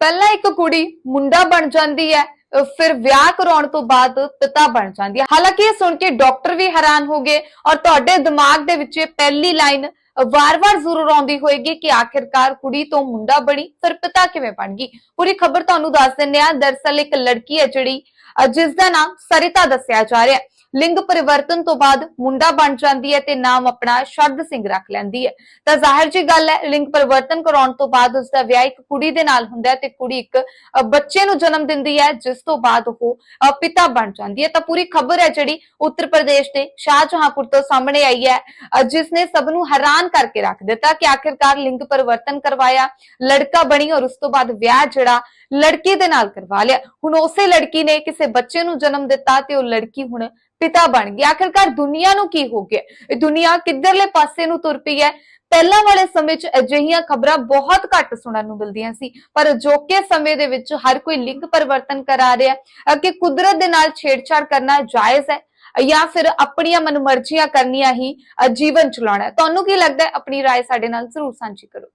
ਪਹਿਲਾਂ ਇੱਕ ਕੁੜੀ ਮੁੰਡਾ ਬਣ ਜਾਂਦੀ ਹੈ ਫਿਰ ਵਿਆਹ ਕਰਾਉਣ ਤੋਂ ਬਾਅਦ ਪਿਤਾ ਬਣ ਜਾਂਦੀ ਹੈ। ਹਾਲਾਂਕਿ ਇਹ ਸੁਣ ਕੇ ਡਾਕਟਰ ਵੀ ਹੈਰਾਨ ਹੋ ਗਏ ਔਰ ਤੁਹਾਡੇ ਦਿਮਾਗ ਦੇ ਵਿੱਚ ਇਹ ਪਹਿਲੀ ਲਾਈਨ ਵਾਰ-ਵਾਰ ਜ਼ਰੂਰ ਆਉਂਦੀ ਹੋਏਗੀ ਕਿ ਆਖਿਰਕਾਰ ਕੁੜੀ ਤੋਂ ਮੁੰਡਾ ਬਣੀ, ਫਿਰ ਪਿਤਾ ਕਿਵੇਂ ਬਣ ਗਈ? ਪੂਰੀ ਖਬਰ ਤੁਹਾਨੂੰ ਦੱਸ ਦਿੰਦੇ ਆ ਦਰਸਲ ਇੱਕ ਲੜਕੀ ਹੈ ਜਿਹੜੀ, ਅਹ ਜਿਸ ਦਾ ਨਾਮ ਸਰਿਤਾ ਦੱਸਿਆ ਜਾ ਰਿਹਾ ਹੈ। ਲਿੰਗ ਪਰਿਵਰਤਨ ਤੋਂ ਬਾਅਦ ਮੁੰਡਾ ਬਣ ਜਾਂਦੀ ਹੈ ਤੇ ਨਾਮ ਆਪਣਾ ਸ਼ਰਦ ਸਿੰਘ ਰੱਖ ਲੈਂਦੀ ਹੈ। ਤਾਂ ਜ਼ਾਹਿਰ ਜੀ ਗੱਲ ਹੈ ਲਿੰਗ ਪਰਿਵਰਤਨ ਕਰਾਉਣ ਤੋਂ ਬਾਅਦ ਉਸ ਦਾ ਵਿਆਹ ਇੱਕ ਕੁੜੀ ਦੇ ਨਾਲ ਹੁੰਦਾ ਹੈ ਤੇ ਕੁੜੀ ਇੱਕ ਬੱਚੇ ਨੂੰ ਜਨਮ ਦਿੰਦੀ ਹੈ ਜਿਸ ਤੋਂ ਬਾਅਦ ਉਹ ਪਿਤਾ ਬਣ ਜਾਂਦੀ ਹੈ। ਤਾਂ ਪੂਰੀ ਖਬਰ ਹੈ ਜਿਹੜੀ ਉੱਤਰ ਪ੍ਰਦੇਸ਼ ਦੇ ਸ਼ਾਹਜਹਾਂਪੁਰ ਤੋਂ ਸਾਹਮਣੇ ਆਈ ਹੈ ਅ, ਜਿਸ ਨੇ ਸਭ ਨੂੰ ਹੈਰਾਨ ਕਰਕੇ ਰੱਖ ਦਿੱਤਾ ਕਿ ਆਖਿਰਕਾਰ ਲਿੰਗ ਪਰਿਵਰਤਨ ਕਰਵਾਇਆ ਲੜਕਾ ਬਣੀ ਔਰ ਉਸ ਤੋਂ ਬਾਅਦ ਵਿਆਹ ਜਿਹੜਾ ਲੜਕੀ ਦੇ ਨਾਲ ਕਰਵਾ ਲਿਆ। ਹੁਣ ਉਸੇ ਲੜਕੀ ਨੇ ਕਿਸੇ ਬੱਚੇ ਨੂੰ ਜਨਮ ਦਿੱਤਾ ਤੇ ਉਹ ਲੜਕੀ ਹੁਣ ਪਿਤਾ ਬਣ ਗਈ ਆਖਿਰਕਾਰ ਦੁਨੀਆ ਨੂੰ ਕੀ ਹੋ ਗਿਆ ਇਹ ਦੁਨੀਆ ਕਿੱਧਰਲੇ ਪਾਸੇ ਨੂੰ ਤੁਰ ਪਈ ਹੈ ਪਹਿਲਾਂ ਵਾਲੇ ਸਮੇਂ 'ਚ ਅਜਿਹੀਆਂ ਖਬਰਾਂ ਬਹੁਤ ਘੱਟ ਸੁਣਨ ਨੂੰ ਮਿਲਦੀਆਂ ਸੀ ਪਰ ਅਜੋਕੇ ਸਮੇਂ ਦੇ ਵਿੱਚ ਹਰ ਕੋਈ ਲਿੰਗ ਪਰਿਵਰਤਨ ਕਰਾ ਰਿਹਾ ਹੈ ਅਹ ਕਿ ਕੁਦਰਤ ਦੇ ਨਾਲ ਛੇੜਛਾੜ ਕਰਨਾ ਜਾਇਜ਼ ਹੈ ਜਾਂ ਫਿਰ ਆਪਣੀਆਂ ਮਨਮਰਜ਼ੀਆਂ ਕਰਨੀਆਂ ਹੀ ਅਹ ਜੀਵਨ ਚਲਾਉਣਾ ਹੈ ਤੁਹਾਨੂੰ ਕੀ ਲੱਗਦਾ ਹੈ ਆਪਣੀ رائے ਸਾਡੇ ਨਾਲ ਜ਼ਰੂਰ ਸਾਂਝੀ ਕਰੋ